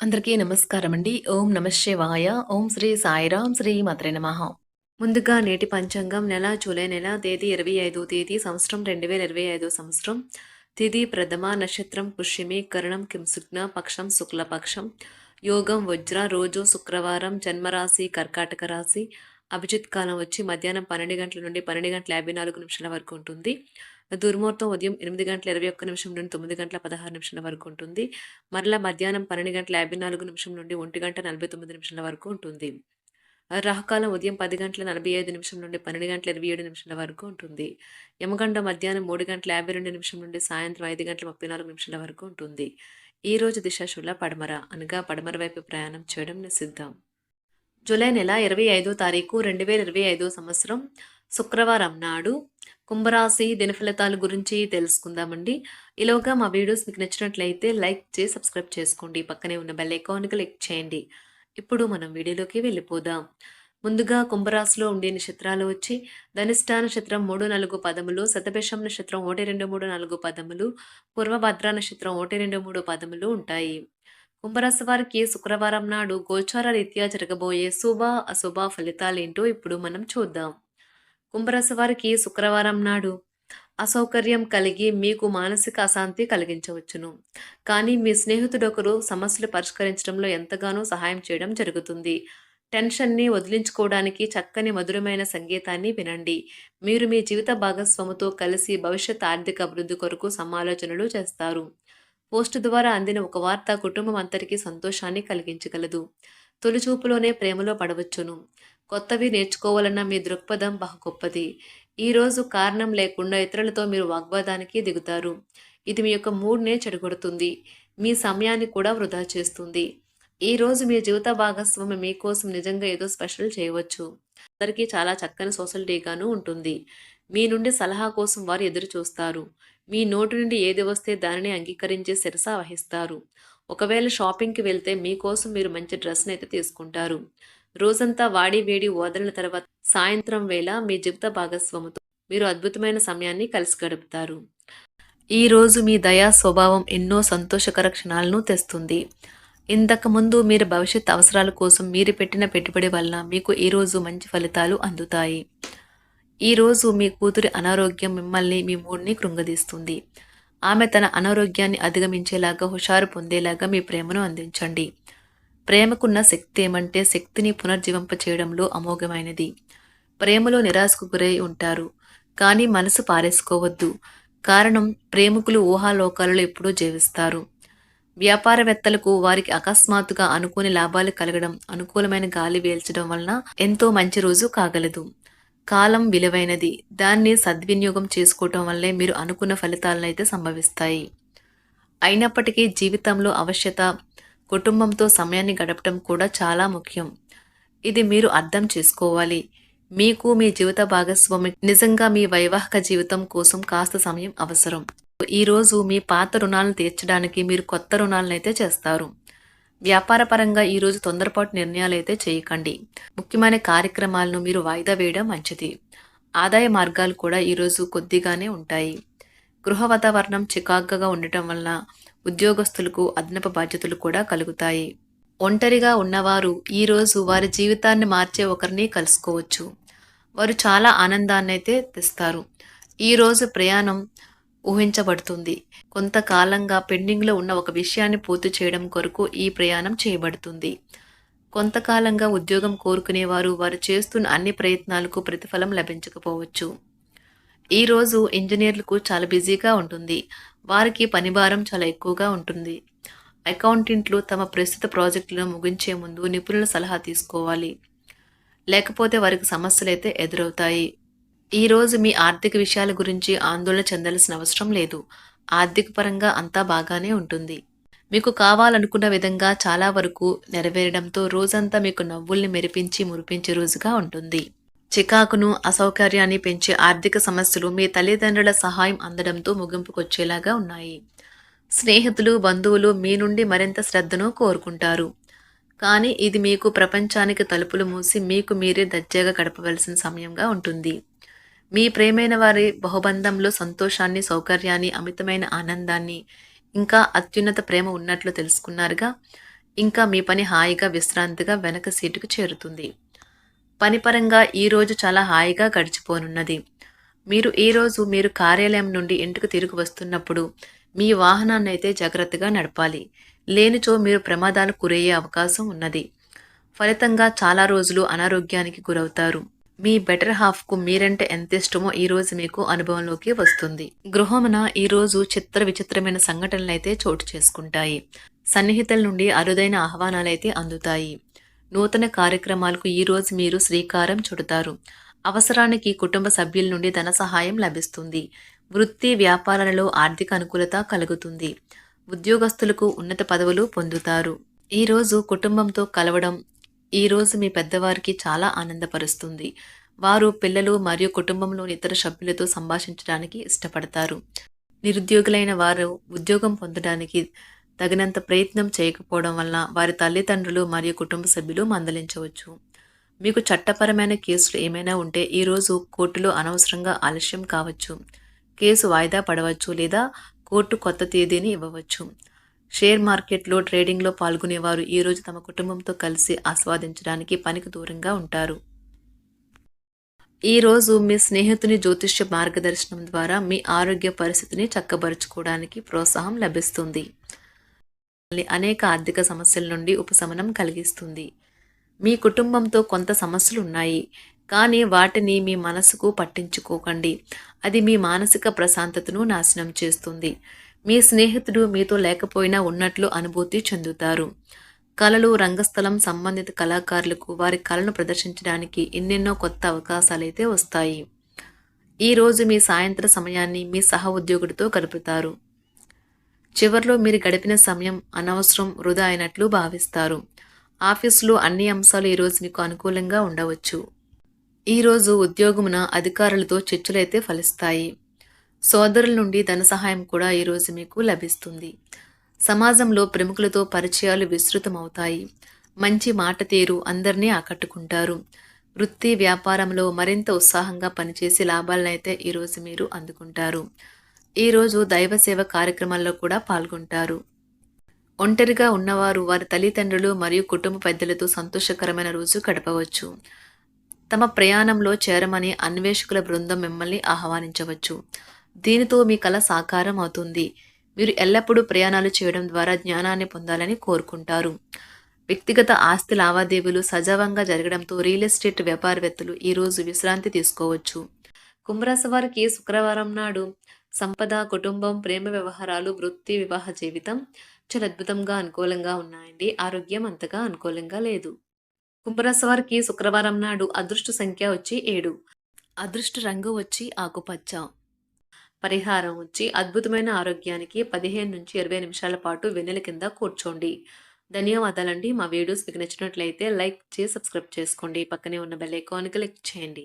అందరికీ నమస్కారం అండి ఓం నమశివాయ ఓం శ్రీ సాయిరాం శ్రీ మాత్రే నమ. ముందుగా నేటి పంచాంగం నెల జూలై నెల తేదీ ఇరవై ఐదో తేదీ సంవత్సరం రెండు వేల ఇరవై ఐదో సంవత్సరం. తిథి ప్రథమ నక్షత్రం పుష్యమి కరణం కింసుగ్న పక్షం శుక్లపక్షం. యోగం వజ్ర రోజు శుక్రవారం జన్మరాశి కర్కాటక రాశి. అభిజిత్ కాలం వచ్చి మధ్యాహ్నం పన్నెండు గంటల నుండి పన్నెండు గంటల యాభై నాలుగు నిమిషాల వరకు ఉంటుంది. దుర్ముహూర్తం ఉదయం ఎనిమిది గంటల ఇరవై ఒక్క నిమిషం నుండి తొమ్మిది గంటల పదహారు నిమిషాల వరకు ఉంటుంది. మరలా మధ్యాహ్నం పన్నెండు గంటల యాభై నాలుగు నిమిషం నుండి ఒంటి గంట నలభై తొమ్మిది నిమిషాల వరకు ఉంటుంది. రాహుకాలం ఉదయం పది గంటల నలభై ఐదు నిమిషం నుండి పన్నెండు గంటల ఇరవై ఏడు నిమిషాల వరకు ఉంటుంది. యమగండ మధ్యాహ్నం మూడు గంటల యాభై రెండు నిమిషం నుండి సాయంత్రం ఐదు గంటల ముప్పై నాలుగు నిమిషాల వరకు ఉంటుంది. ఈ రోజు దిశాశుల పడమర అనగా పడమర వైపు ప్రయాణం చేయడం నిషిద్ధం. జూలై నెల ఇరవై ఐదో తారీఖు రెండు వేల ఇరవై ఐదో సంవత్సరం శుక్రవారం నాడు కుంభరాశి దినఫలితాల గురించి తెలుసుకుందామండి. ఈలోగా మా వీడియోస్ మీకు నచ్చినట్లయితే లైక్ చేసి సబ్స్క్రైబ్ చేసుకోండి. పక్కనే ఉన్న బెల్ ఐకాన్ క్లిక్ చేయండి. ఇప్పుడు మనం వీడియోలోకి వెళ్ళిపోదాం. ముందుగా కుంభరాశిలో ఉండే నక్షత్రాలు వచ్చి ధనిష్ట నక్షత్రం మూడు నాలుగు పదములు శతభిషం నక్షత్రం ఒకటి రెండు మూడు నాలుగు పదములు పూర్వభద్ర నక్షత్రం ఒకటి రెండు మూడు పదములు ఉంటాయి. కుంభరాశి వారికి శుక్రవారం నాడు గోచార రీత్యా జరగబోయే శుభ అశుభ ఫలితాలేంటో ఇప్పుడు మనం చూద్దాం. కుంభరాశి వారికి శుక్రవారం నాడు అసౌకర్యం కలిగి మీకు మానసిక అశాంతి కలిగించవచ్చును. కానీ మీ స్నేహితుడొకరు సమస్యలు పరిష్కరించడంలో ఎంతగానో సహాయం చేయడం జరుగుతుంది. టెన్షన్ని వదిలించుకోవడానికి చక్కని మధురమైన సంగీతాన్ని వినండి. మీరు మీ జీవిత భాగస్వాముతో కలిసి భవిష్యత్ ఆర్థిక అభివృద్ధి కొరకు సమాలోచనలు చేస్తారు. పోస్ట్ ద్వారా అందిన ఒక వార్త కుటుంబం అంతటికీ సంతోషాన్ని కలిగించగలదు. తొలిచూపులోనే ప్రేమలో పడవచ్చును. కొత్తవి నేర్చుకోవాలన్న మీ దృక్పథం బహు గొప్పది. ఈరోజు కారణం లేకుండా ఇతరులతో మీరు వాగ్వాదానికి దిగుతారు. ఇది మీ యొక్క మూడ్నే చెడగొడుతుంది. మీ సమయాన్ని కూడా వృధా చేస్తుంది. ఈరోజు మీ జీవిత భాగస్వామి మీకోసం నిజంగా ఏదో స్పెషల్ చేయవచ్చు. అందరికీ చాలా చక్కని సోషల్ డేగాను ఉంటుంది. మీ నుండి సలహా కోసం వారు ఎదురు చూస్తారు. మీ నోటి నుండి ఏది వస్తే దానిని అంగీకరించే శిరస వహిస్తారు. ఒకవేళ షాపింగ్కి వెళ్తే మీకోసం మీరు మంచి డ్రెస్ని అయితే తీసుకుంటారు. రోజంతా వాడి వేడి ఓదలిన తర్వాత సాయంత్రం వేళ మీ జీవిత భాగస్వాముతో మీరు అద్భుతమైన సమయాన్ని కలిసి గడుపుతారు. ఈ రోజు మీ దయా స్వభావం ఎన్నో సంతోషకర క్షణాలను తెస్తుంది. ఇంతకుముందు మీరు భవిష్యత్ అవసరాల కోసం మీరు పెట్టిన పెట్టుబడి వలన మీకు ఈరోజు మంచి ఫలితాలు అందుతాయి. ఈరోజు మీ కూతురి అనారోగ్యం మిమ్మల్ని మీ మూడ్ని కృంగదీస్తుంది. ఆమె తన అనారోగ్యాన్ని అధిగమించేలాగా హుషారు పొందేలాగా మీ ప్రేమను అందించండి. ప్రేమకున్న శక్తి ఏమంటే శక్తిని పునర్జీవింప చేయడంలో అమోఘమైనది. ప్రేమలో నిరాశకు గురై ఉంటారు. కానీ మనసు పారేసుకోవద్దు. కారణం ప్రేమికులు ఊహాలోకాలలో ఎప్పుడూ జీవిస్తారు. వ్యాపారవేత్తలకు వారికి అకస్మాత్తుగా అనుకోని లాభాలు కలగడం అనుకూలమైన గాలి వేల్చడం వలన ఎంతో మంచి రోజు కాగలదు. కాలం విలువైనది. దాన్ని సద్వినియోగం చేసుకోవటం వల్లే మీరు అనుకున్న ఫలితాలనైతే సంభవిస్తాయి. అయినప్పటికీ జీవితంలో అవశ్యత కుటుంబంతో సమయాన్ని గడపడం కూడా చాలా ముఖ్యం. ఇది మీరు అర్థం చేసుకోవాలి. మీకు మీ జీవిత భాగస్వామి నిజంగా మీ వైవాహిక జీవితం కోసం కాస్త సమయం అవసరం. ఈ రోజు మీ పాత రుణాలను తీర్చడానికి మీరు కొత్త రుణాలను అయితే చేస్తారు వ్యాపారపరంగా ఈరోజు తొందరపాటు నిర్ణయాలు అయితే చేయకండి. ముఖ్యమైన కార్యక్రమాలను మీరు వాయిదా వేయడం మంచిది. ఆదాయ మార్గాలు కూడా ఈరోజు కొద్దిగానే ఉంటాయి. గృహ వాతావరణం చికాగ్గా ఉండటం వల్ల ఉద్యోగస్తులకు అదనపు బాధ్యతలు కూడా కలుగుతాయి. ఒంటరిగా ఉన్నవారు ఈరోజు వారి జీవితాన్ని మార్చే ఒకరిని కలుసుకోవచ్చు. వారు చాలా ఆనందాన్ని అయితే తెస్తారు ఈరోజు ప్రయాణం ఊహించబడుతుంది. కొంతకాలంగా పెండింగ్లో ఉన్న ఒక విషయాన్ని పూర్తి చేయడం కొరకు ఈ ప్రయాణం చేయబడుతుంది. కొంతకాలంగా ఉద్యోగం కోరుకునేవారు వారు చేస్తున్న అన్ని ప్రయత్నాలకు ప్రతిఫలం లభించకపోవచ్చు. ఈరోజు ఇంజనీర్లకు చాలా బిజీగా ఉంటుంది. వారికి పనిభారం చాలా ఎక్కువగా ఉంటుంది. అకౌంటెంట్లు తమ ప్రస్తుత ప్రాజెక్టులను ముగించే ముందు నిపుణుల సలహా తీసుకోవాలి. లేకపోతే వారికి సమస్యలు అయితే ఎదురవుతాయి ఈరోజు మీ ఆర్థిక విషయాల గురించి ఆందోళన చెందాల్సిన అవసరం లేదు. ఆర్థిక పరంగా అంతా బాగానే ఉంటుంది. మీకు కావాలనుకున్న విధంగా చాలా వరకు నెరవేరడంతో రోజంతా మీకు నవ్వుల్ని మెరిపించి మురిపించే రోజుగా ఉంటుంది. చికాకును అసౌకర్యాన్ని పెంచే ఆర్థిక సమస్యలు మీ తల్లిదండ్రుల సహాయం అందడంతో ముగింపుకొచ్చేలాగా ఉన్నాయి. స్నేహితులు బంధువులు మీ నుండి మరింత శ్రద్ధను కోరుకుంటారు. కానీ ఇది మీకు ప్రపంచానికి తలుపులు మూసి మీకు మీరే దర్జాగా గడపవలసిన సమయంగా ఉంటుంది. మీ ప్రేమైన వారి బహుబంధంలో సంతోషాన్ని సౌకర్యాన్ని అమితమైన ఆనందాన్ని ఇంకా అత్యున్నత ప్రేమ ఉన్నట్లు తెలుసుకున్నారుగా ఇంకా మీ పని హాయిగా విశ్రాంతిగా వెనక సీటుకు చేరుతుంది. పనిపరంగా ఈరోజు చాలా హాయిగా గడిచిపోనున్నది. మీరు ఈరోజు మీరు కార్యాలయం నుండి ఇంటికి తిరిగి వస్తున్నప్పుడు మీ వాహనాన్ని అయితే జాగ్రత్తగా నడపాలి. లేనిచో మీరు ప్రమాదాలు గురయ్యే అవకాశం ఉన్నది. ఫలితంగా చాలా రోజులు అనారోగ్యానికి గురవుతారు. మీ బెటర్ హాఫ్కు మీరంటే ఎంత ఇష్టమో ఈరోజు మీకు అనుభవంలోకి వస్తుంది. గృహమున ఈరోజు చిత్ర విచిత్రమైన సంఘటనలు అయితే చోటు చేసుకుంటాయి. సన్నిహితుల నుండి అరుదైన ఆహ్వానాలైతే అందుతాయి. నూతన కార్యక్రమాలకు ఈరోజు మీరు శ్రీకారం చుడతారు. అవసరానికి కుటుంబ సభ్యుల నుండి ధన సహాయం లభిస్తుంది. వృత్తి వ్యాపారాలలో ఆర్థిక అనుకూలత కలుగుతుంది. ఉద్యోగస్తులకు ఉన్నత పదవులు పొందుతారు. ఈరోజు కుటుంబంతో కలవడం ఈరోజు మీ పెద్దవారికి చాలా ఆనందపరుస్తుంది. వారు పిల్లలు మరియు కుటుంబంలోని ఇతర సభ్యులతో సంభాషించడానికి ఇష్టపడతారు. నిరుద్యోగులైన వారు ఉద్యోగం పొందడానికి తగినంత ప్రయత్నం చేయకపోవడం వల్ల వారి తల్లిదండ్రులు మరియు కుటుంబ సభ్యులు మందలించవచ్చు. మీకు చట్టపరమైన కేసులు ఏమైనా ఉంటే ఈరోజు కోర్టులో అనవసరంగా ఆలస్యం కావచ్చు. కేసు వాయిదా పడవచ్చు లేదా కోర్టు కొత్త తేదీని ఇవ్వవచ్చు. షేర్ మార్కెట్లో ట్రేడింగ్లో పాల్గొనేవారు ఈరోజు తమ కుటుంబంతో కలిసి ఆస్వాదించడానికి పనికి దూరంగా ఉంటారు. ఈరోజు మీ స్నేహితుని జ్యోతిష్య మార్గదర్శనం ద్వారా మీ ఆరోగ్య పరిస్థితిని చక్కబరుచుకోవడానికి ప్రోత్సాహం లభిస్తుంది. అనేక ఆర్థిక సమస్యల నుండి ఉపశమనం కలిగిస్తుంది. మీ కుటుంబంతో కొంత సమస్యలు ఉన్నాయి. కానీ వాటిని మీ మనసుకు పట్టించుకోకండి. అది మీ మానసిక ప్రశాంతతను నాశనం చేస్తుంది. మీ స్నేహితుడు మీతో లేకపోయినా ఉన్నట్లు అనుభూతి చెందుతారు. కళలు రంగస్థలం సంబంధిత కళాకారులకు వారి కళను ప్రదర్శించడానికి ఎన్నెన్నో కొత్త అవకాశాలైతే వస్తాయి. ఈరోజు మీ సాయంత్ర సమయాన్ని మీ సహ ఉద్యోగుడితో గడుపుతారు. చివర్లో మీరు గడిపిన సమయం అనవసరం వృధా అయినట్లు భావిస్తారు. ఆఫీసులో అన్ని అంశాలు ఈరోజు మీకు అనుకూలంగా ఉండవచ్చు. ఈరోజు ఉద్యోగమున అధికారులతో చర్చలైతే ఫలిస్తాయి. సోదరుల నుండి ధన సహాయం కూడా ఈరోజు మీకు లభిస్తుంది. సమాజంలో ప్రముఖులతో పరిచయాలు విస్తృతమవుతాయి. మంచి మాట తీరు అందరినీ ఆకట్టుకుంటారు. వృత్తి వ్యాపారంలో మరింత ఉత్సాహంగా పనిచేసి లాభాలనైతే ఈరోజు మీరు అందుకుంటారు. ఈరోజు దైవ సేవ కార్యక్రమాల్లో కూడా పాల్గొంటారు. ఒంటరిగా ఉన్నవారు వారి తల్లిదండ్రులు మరియు కుటుంబ పెద్దలతో సంతోషకరమైన రోజు గడపవచ్చు. తమ ప్రయాణంలో చేరమని అన్వేషకుల బృందం మిమ్మల్ని ఆహ్వానించవచ్చు. దీనితో మీ కళ సాకారం అవుతుంది. మీరు ఎల్లప్పుడూ ప్రయాణాలు చేయడం ద్వారా జ్ఞానాన్ని పొందాలని కోరుకుంటారు. వ్యక్తిగత ఆస్తి లావాదేవీలు సజావంగా జరగడంతో రియల్ ఎస్టేట్ వ్యాపారవేత్తలు ఈరోజు విశ్రాంతి తీసుకోవచ్చు. కుంభరాశి వారికి శుక్రవారం నాడు సంపద కుటుంబం ప్రేమ వ్యవహారాలు వృత్తి వివాహ జీవితం చాలా అద్భుతంగా అనుకూలంగా ఉన్నాయండి. ఆరోగ్యం అంతగా అనుకూలంగా లేదు. కుంభరాశి వారికి శుక్రవారం నాడు అదృష్ట సంఖ్య వచ్చి ఏడు. అదృష్ట రంగు వచ్చి ఆకుపచ్చ. పరిహారం వచ్చి అద్భుతమైన ఆరోగ్యానికి పదిహేను నుంచి ఇరవై నిమిషాల పాటు వెన్నెల కింద కూర్చోండి. ధన్యవాదాలండి. మా వీడియోస్ మీకు నచ్చినట్లయితే లైక్ చేసి సబ్స్క్రైబ్ చేసుకోండి. పక్కనే ఉన్న బెల్ ఐకాన్ క్లిక్ చేయండి.